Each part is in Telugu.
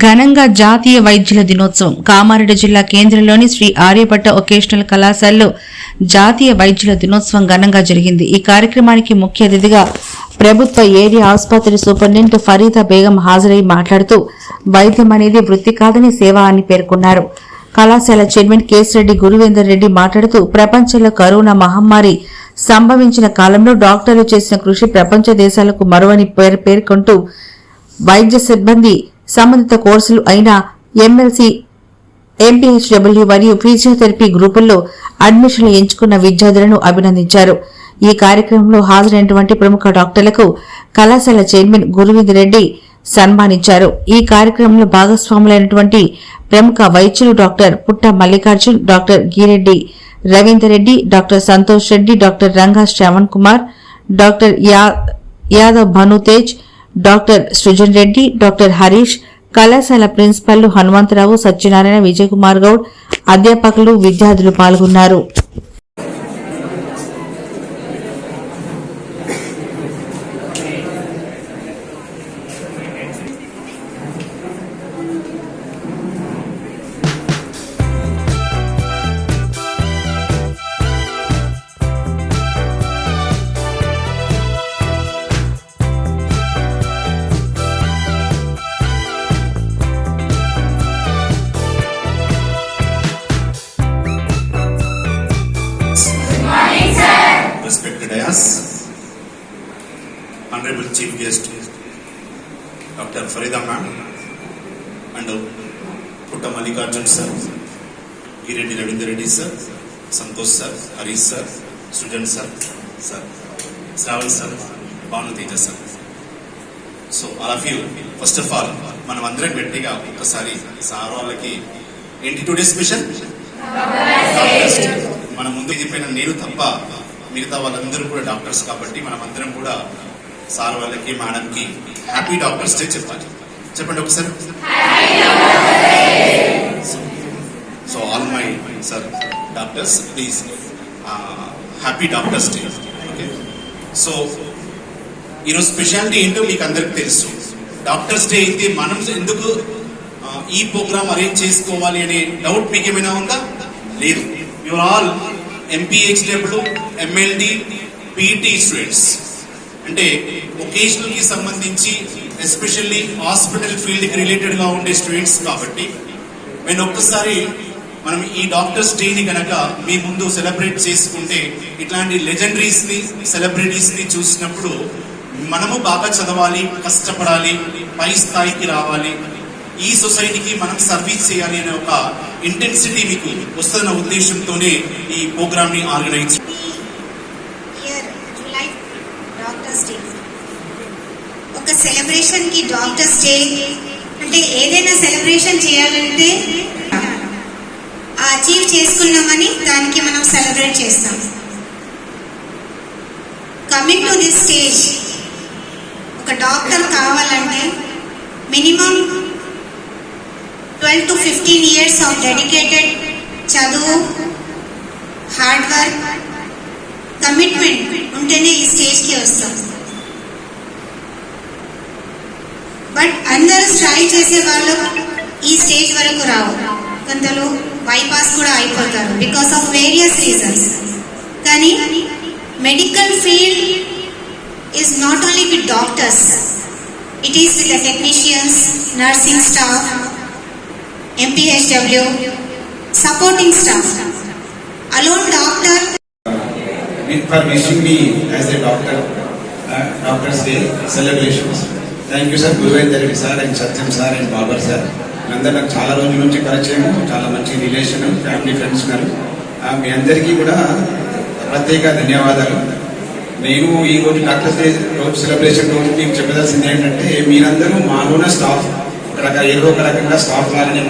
ఘనంగా జాతీయ వైద్యుల దినోత్సవం. కామారెడ్డి జిల్లా కేంద్రంలోని శ్రీ ఆర్యభట్ట ఒకేషనల్ కళాశాలలో జాతీయ వైద్యుల దినోత్సవం ఘనంగా జరిగింది. ఈ కార్యక్రమానికి ముఖ్య అతిథిగా ప్రభుత్వ ఏరియా ఆసుపత్రి సూపరింటెండెంట్ ఫరీదా బేగం హాజరై మాట్లాడుతూ వైద్యం అనేది వృత్తి కాదని సేవ అని పేర్కొన్నారు. కళాశాల చైర్మన్ కేసిరెడ్డి గురువేందర్ రెడ్డి మాట్లాడుతూ ప్రపంచంలో కరోనా మహమ్మారి సంభవించిన కాలంలో డాక్టర్లు చేసిన కృషి ప్రపంచ దేశాలకు మరువని పేరు పేర్కొంటూ వైద్య సిబ్బంది సంబంధిత కోర్సులు అయిన ఎంఎల్సీ ఎంపీహెచ్డబ్ల్యూ మరియు ఫిజియోథెరపీ గ్రూపుల్లో అడ్మిషన్లు ఎంచుకున్న విద్యార్థులను అభినందించారు. ఈ కార్యక్రమంలో హాజరైనటువంటి ప్రముఖ డాక్టర్లకు కళాశాల చైర్మన్ గురువింద్ రెడ్డి సన్మానించారు. ఈ కార్యక్రమంలో భాగస్వాములైనటువంటి ప్రముఖ వైద్యులు doctor Putta Mallikarjun doctor Gireddy Ravinder Reddy doctor Santosh Reddy doctor Ranga Sravan Kumar doctor yeah- Yadav Bhanutej doctor Srujan Reddy doctor Harish కళాశాల ప్రిన్సిపల్ హనుమంతరావు సత్యనారాయణ విజయకుమార్ గౌడ్ అధ్యాపకులు విద్యార్థులు పాల్గొన్నారు. Farida ma'am and Putta Mallikarjun sir Gireddy Ravinder Reddy sir Santosh sir Harish sir Srujan sir sir Sravan sir Bhanu Teja sir. So all of you first of all మనం అందరం గట్టిగా ఒక్కసారి సార్ వాళ్ళకి ఏంటి టూ టుడే స్పెషల్ మన ముందు చెప్పిన నేను తప్ప మిగతా వాళ్ళందరూ కూడా డాక్టర్స్ కాబట్టి మనం అందరం కూడా సార్ వాళ్ళకి మేడంకి హ్యాపీ డాక్టర్స్ డే చెప్పాలి. చెప్పండి ఒకసారి. So all my sir doctors please happy doctors day okay so ఈరోజు స్పెషాలిటీ ఏంటో మీకు అందరికి తెలుసు. డాక్టర్స్ డే అయితే మనం ఎందుకు ఈ ప్రోగ్రామ్ అరేంజ్ చేసుకోవాలి అనే డౌట్ మీకు ఏమైనా ఉందా? లేదు. Your all MPHW MLD PT students అంటే ఒకేషనల్కి సంబంధించి ఎస్పెషల్లీ హాస్పిటల్ ఫీల్డ్కి రిలేటెడ్గా ఉండే స్టూడెంట్స్ కాబట్టి నేను ఒక్కసారి మనం ఈ డాక్టర్స్ డేని కనుక మీ ముందు సెలబ్రేట్ చేసుకుంటే ఇట్లాంటి లెజెండరీస్ని సెలబ్రిటీస్ని చూసినప్పుడు మనము బాగా చదవాలి కష్టపడాలి పై స్థాయికి రావాలి. ఈ సొసైటీకి మనం సర్వీస్ చేయాలి అనే ఒక ఇంటెన్సిటీ మీకు వస్తున్న ఉద్దేశంతోనే ఈ ప్రోగ్రామ్ని organise year July doctors day ఒక సెలబ్రేషన్కి డాక్టర్స్ డే అంటే ఏదైనా సెలబ్రేషన్ చేయాలంటే అచీవ్ చేసుకున్నామని దానికి మనం సెలబ్రేట్ చేస్తాం. కమింగ్ టు దిస్ స్టేజ్ ఒక డాక్టర్ కావాలంటే minimum twelve to fifteen years of dedicated చదువు హార్డ్ వర్క్ కమిట్మెంట్ ఉంటేనే ఈ స్టేజ్కి వస్తాం. బట్ అందరూ ట్రై చేసే వాళ్ళు ఈ స్టేజ్ వరకు రావు. కొందరు బైపాస్ కూడా అయిపోతారు బికాస్ ఆఫ్ వేరియస్ రీజన్స్ కానీ medical field is not only with doctors it is with the technicians nursing staff MPHW supporting staff alone doctor for wishing me as a doctor, uh, Doctor's Day celebrations. Thank you sir గురువైన Reddy sir and Satyam sir and Babar sir అందరూ నాకు చాలా రోజుల నుంచి పరిచయం చాలా మంచి రిలేషన్ ఫ్యామిలీ ఫ్రెండ్స్ ఉన్నారు. మీ అందరికీ కూడా ప్రత్యేక ధన్యవాదాలు. నేను ఈ రోజు డాక్టర్స్ డే రోజు సెలబ్రేషన్ రోజు మీకు చెప్పదలసింది ఏంటంటే మీరందరూ మాలోన స్టాఫ్ ఒక ఏదో ఒక రకంగా స్టాఫ్ లాగానే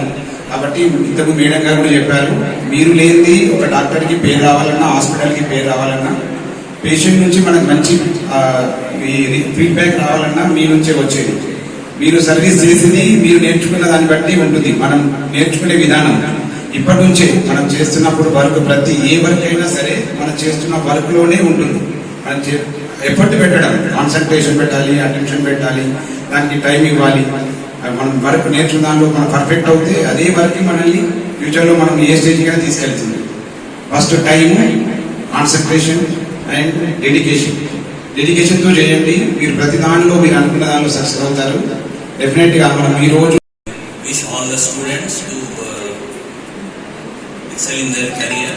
కాబట్టి ఇంతకు మేడం గారు కూడా చెప్పారు మీరు లేనిది ఒక డాక్టర్కి పేరు రావాలన్నా హాస్పిటల్కి పేరు రావాలన్నా పేషెంట్ నుంచి మనకు మంచి ఫీడ్బ్యాక్ రావాలన్నా మీ నుంచే వచ్చేది. మీరు సర్వీస్ చేసింది మీరు నేర్చుకున్న దాన్ని బట్టి ఉంటుంది. మనం నేర్చుకునే విధానం. ఇప్పటి నుంచే మనం చేస్తున్నప్పుడు వర్క్ ప్రతి ఏ వర్క్ అయినా సరే మనం చేస్తున్న వర్క్లోనే ఉంటుంది. మనం ఎఫర్ట్ పెట్టడం. కాన్సన్ట్రేషన్ పెట్టాలి అటెన్షన్ పెట్టాలి దానికి టైం ఇవ్వాలి. మనం వర్క్ నేర్చుకున్న దానిలో మనం పర్ఫెక్ట్ అవుతే అదే వర్క్ మనల్ని ఫ్యూచర్లో మనం ఏ స్టేజ్కి తీసుకెళ్తుంది. First time concentration and dedication డెడికేషన్తో చేయండి మీరు ప్రతి దానిలో మీరు అనుకున్న దానిలో సక్సెస్ అవుతారు. డెఫినెట్గా మనం ఈ రోజు all the students to uh, excel in their career.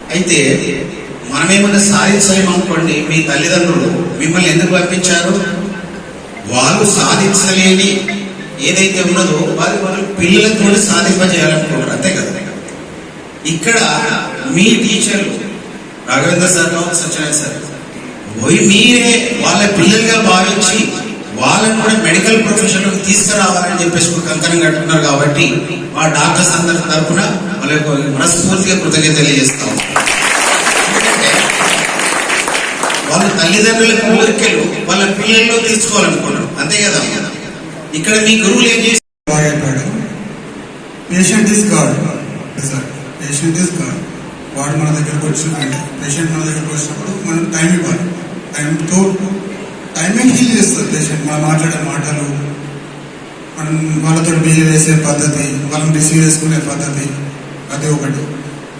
అయితే మనమేమన్నా సాధించలేమనుకోండి మీ తల్లిదండ్రులు మిమ్మల్ని ఎందుకు పంపించారు? వాళ్ళు సాధించలేని ఏదైతే ఉన్నదో వారి వాళ్ళు పిల్లలతో సాధింపజేయాలనుకుంటారు అంతే కదా? ఇక్కడ మీ టీచర్లు రాఘవేంద్ర సార్ కావచ్చు సత్యనారాయణ సార్. పోయి మీరే వాళ్ళ పిల్లలుగా భావించి వాళ్ళని కూడా మెడికల్ ప్రొఫెషన్లోకి తీసుకురావాలని చెప్పేసి ఒక కంకణం కట్టుకున్నారు కాబట్టి మా డాక్టర్స్ అందరి తరఫున వాళ్ళ మనస్ఫూర్తిగా కృతజ్ఞత తెలియజేస్తాం వాళ్ళ తల్లిదండ్రుల కోరికలు వాళ్ళ పిల్లల్లో తీసుకోవాలనుకున్నారు. అంతే కదా? ఇక్కడ మీ గురువులు ఏం చేసి patient is God sir patient is God వాడు మన దగ్గరకు వచ్చిందంటే పేషెంట్ మన దగ్గరకు వచ్చినప్పుడు మనం టైం ఇవ్వాలి. టైంతో టైమే హీల్ చేస్తుంది పేషెంట్ మనం మాట్లాడే మాటలు మనం వాళ్ళతో బిహేవ్ చేసే పద్ధతి వాళ్ళని రిసీవ్ చేసుకునే పద్ధతి అది ఒకటి.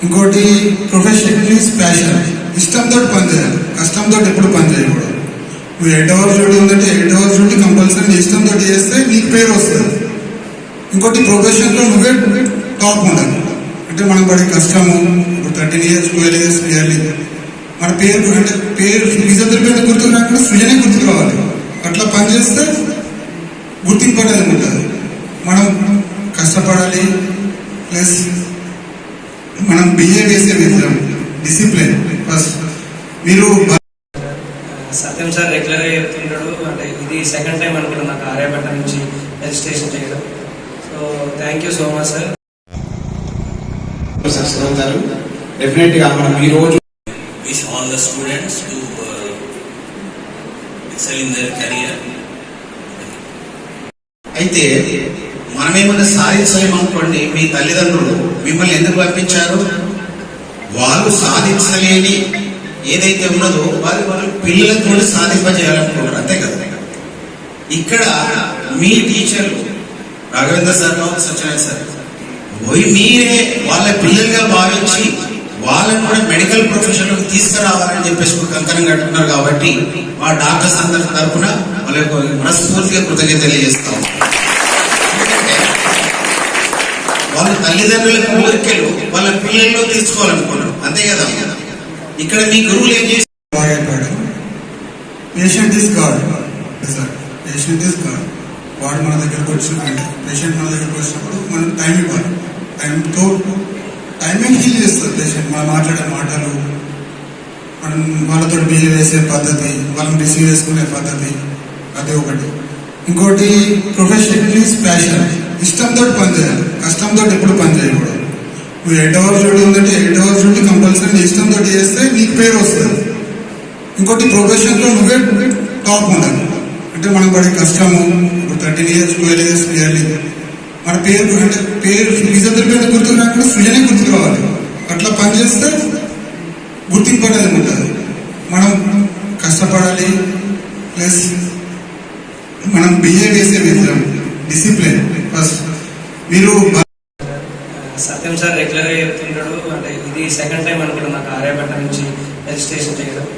ఇంకోటి ప్రొఫెషన్ ఈజ్ ప్యాషన్ ఇష్టంతో పనిచేయాలి కష్టంతో ఎప్పుడు పని చేయకూడదు. నువ్వు ఎయిట్ అవర్స్ డ్యూటీ ఉందంటే ఎయిట్ అవర్స్ డ్యూటీ కంపల్సరీ ఇష్టంతో చేస్తే నీకు పేరు వస్తుంది. ఇంకోటి ప్రొఫెషన్లో నువ్వే టాప్ ఉండాలి అంటే మనం పడే కష్టము ఇప్పుడు thirteen years twelve years yearly మన పేరు అంటే పేరు నిజంగా పేరు గుర్తుకు రాకుండా సృజనే గుర్తుకు రావాలి. అట్లా పని చేస్తే గుర్తింపు అనేది ఉంటుంది మనం కష్టపడాలి ప్లస్ మనం బిహేవ్ చేసే విధానం డిసిప్లిన్ ఫస్ట్ మీరు సత్యం సార్ రెగ్యులర్గా చెప్తుంటాడు. అంటే ఇది సెకండ్ టైం అనుకుంటా నాకు ఆర్యభట్ట నుంచి రిజిస్ట్రేషన్ చేయడం. So thank you so much sir success అవుతారు డెఫినెట్గా మనం ఈ రోజు all the students to uh, excel in their career. అయితే మనమేమన్నా సాధించలేమనుకోండి మీ తల్లిదండ్రులు మిమ్మల్ని ఎందుకు పంపించారు? వాళ్ళు సాధించలేని ఏదైతే ఉన్నదో వారి వాళ్ళు పిల్లలతో సాధింపజేయాలనుకుంటారు అంతే కదా? ఇక్కడ మీ టీచర్లు రాఘవేంద్ర సార్ కావచ్చు సత్యనారాయణ సార్ పోయి మీరే వాళ్ళ పిల్లలుగా భావించి వాళ్ళని కూడా మెడికల్ ప్రొఫెషన్లోకి తీసుకురావాలని చెప్పేసి ఒక కంకణం కట్టుకున్నారు కాబట్టి మా డాక్టర్స్ అందరి తరఫున వాళ్ళకి మనస్ఫూర్తిగా కృతజ్ఞత తెలియజేస్తాం. వాళ్ళ తల్లిదండ్రుల కోరికలు వాళ్ళ పిల్లల్లో తీసుకోవాలనుకున్నారు. అంతే కదా? ఇక్కడ మీ గురువులు ఏం చేసి బాగా patient is god patient is god వాడు మన దగ్గరకు వచ్చిందంటే పేషెంట్ మన దగ్గరకు వచ్చినప్పుడు మనం టైం ఇవ్వాలి. టైంతో టైమింగ్ హీల్ చేస్తుంది పేషెంట్ మనం మాట్లాడే మాటలు మనం వాళ్ళతో బిహేవ్ చేసే పద్ధతి వాళ్ళని రిసీవ్ చేసుకునే పద్ధతి అది ఒకటి. ఇంకోటి ప్రొఫెషన్ ఈజ్ ప్యాషన్ ఇష్టంతో పని చేయాలి. కష్టంతో ఎప్పుడు పనిచేయకూడదు నువ్వు ఎయిట్ అవర్స్ డ్యూటీ ఉందంటే ఎయిట్ అవర్స్ డ్యూటీ కంపల్సరీ ఇష్టంతో చేస్తే నీకు పేరు వస్తుంది. ఇంకోటి ప్రొఫెషన్లో నువ్వే టాప్ ఉండాలి అంటే మనం పడే కష్టము. ఇప్పుడు thirteen years twelve years yearly మన పేరు అంటే పేరు నిజంగా పేరు గుర్తు రాకుండా సృజనే గుర్తుకు రావాలి అట్లా పని చేస్తే గుర్తింపు అనేది ఉంటుంది. మనం కష్టపడాలి ప్లస్ మనం బిహేవ్ చేసే విధానం డిసిప్లిన్. ఫస్ట్ మీరు సత్యం సార్ రెగ్యులర్గా చెప్తుంటాడు. అంటే ఇది సెకండ్ టైం అనుకుంటా నాకు ఆర్యభట్ట నుంచి రిజిస్ట్రేషన్ చేయడం.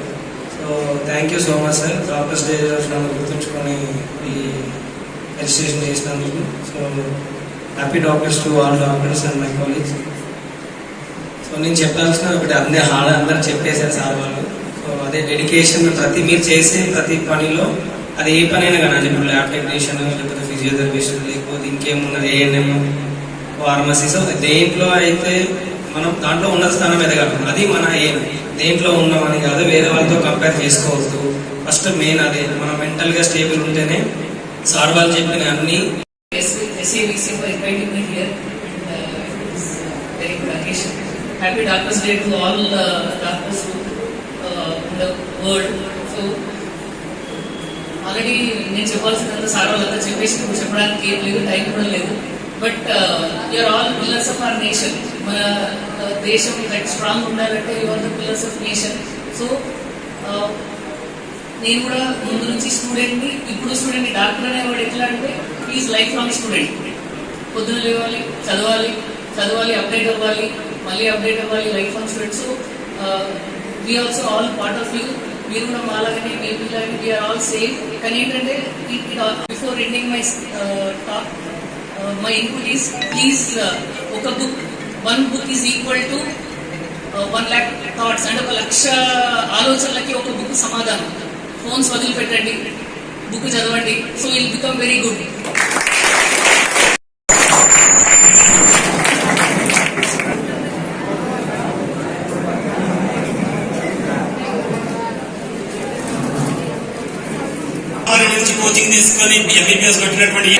Thank you so much sir doctors day నన్ను గుర్తుంచుకొని ఈ రిజిస్ట్రేషన్ చేసినందుకు. So happy doctors to all doctors and my college so నేను చెప్పాల్సిన ఒకటి అందరి హాడ అందరు చెప్పేశారు సార్ వాళ్ళు. సో అదే డెడికేషన్ ప్రతి మీరు చేసే ప్రతి పనిలో అది ఏ పనైనా కానీ ఇప్పుడు ల్యాబ్ టెక్నీషియన్ లేకపోతే ఫిజియోథెరపిస్ట్ లేకపోతే ఇంకేమున్నది ఏఎన్ఎం ఫార్మసీ సో దేంట్లో అయితే మనం దాంట్లో ఉన్నత స్థానం ఎదగలం అది మన ఏం దేంట్లో ఉన్నామని కాదు వేరే వాళ్ళతో కంపేర్ చేసుకోవద్దు ఫస్ట్ మెయిన్ అదే మనం మెంటల్గా స్టేబుల్ ఉంటేనే సార్ వాళ్ళు చెప్పిన అన్ని SAVC for inviting me here. And, uh, it's. Happy Day to all uh, uh, in the world. So, already నేను చెప్పాల్సిందంతా సార్ వాళ్ళంతా చెప్పేసి చెప్పడానికి ఏం లేదు టైం కూడా లేదు but you are all pillars of our nation మన uh, దేశం లైక్ స్ట్రాంగ్ ఉండాలంటే you are the pillars of nation so నేను కూడా ముందు నుంచి స్టూడెంట్ని ఇప్పుడు స్టూడెంట్ డాక్టర్ అనేవాడు ఎట్లా అంటే ఈజ్ లైఫ్ లాంగ్ స్టూడెంట్ పొద్దున లేవాలి చదవాలి చదవాలి అప్డేట్ అవ్వాలి మళ్ళీ అప్డేట్ అవ్వాలి lifelong student so we also all part of you మీరు కూడా మాలాగనే మీ పిల్లలకి వీఆర్ ఆల్ సేఫ్ కానీ ఏంటంటే before ending my talk my input is please ఒక book one book is equal to one lakh thoughts అంటే ఒక లక్ష ఆలోచనలకి ఒక బుక్ సమాధానం. ఫోన్స్ వదిలిపెట్టండి. బుక్ చదవండి. So ill become very good coaching తీసుకొని ఎంబీబీఎస్ పెట్టినటువంటి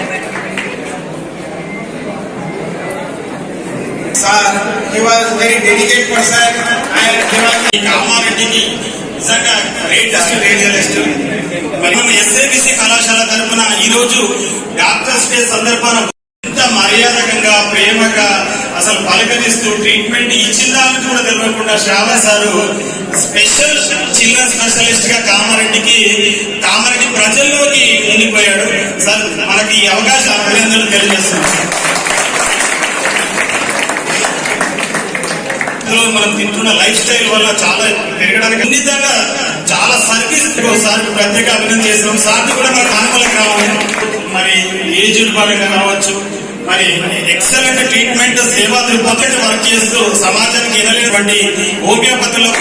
sir he was very dedicate person and he was కామారెడ్డికి నిజంగా గ్రేటెస్ట్ రేడియలిస్ట్ మరి ఎస్ఏబిసి కళాశాల తరఫున ఈ రోజు డాక్టర్స్ డే సందర్భాన ఎంత మర్యాదకంగా ప్రేమగా అసలు పలకరిస్తూ ట్రీట్మెంట్ ఇచ్చిందా అని కూడా తెలియకుండా శ్రావణ్ సారు స్పెషల్ చిల్డ్రన్ స్పెషలిస్ట్గా కామారెడ్డికి కామారెడ్డి ప్రజల్లోకి ఉండిపోయాడు. సార్ మనకి ఈ అవకాశం అభినందనలు తెలియజేస్తున్నాం. సార్ మనం తింటున్న లైఫ్ స్టైల్ వల్ల చాలా పెరగడానికి ఖచ్చితంగా చాలా సర్వీస్ సార్ ప్రత్యేక అభినందన చేసినాం సార్ కూడా మరి మానవులకు రావాలి. మరి ఏజ్ పరంగా రావచ్చు. మరి ఎక్సలెంట్ ట్రీట్మెంట్ సేవా దృక్పథం వర్క్ చేస్తూ సమాజానికి ఎనలేనటువంటి హోమియోపతిలో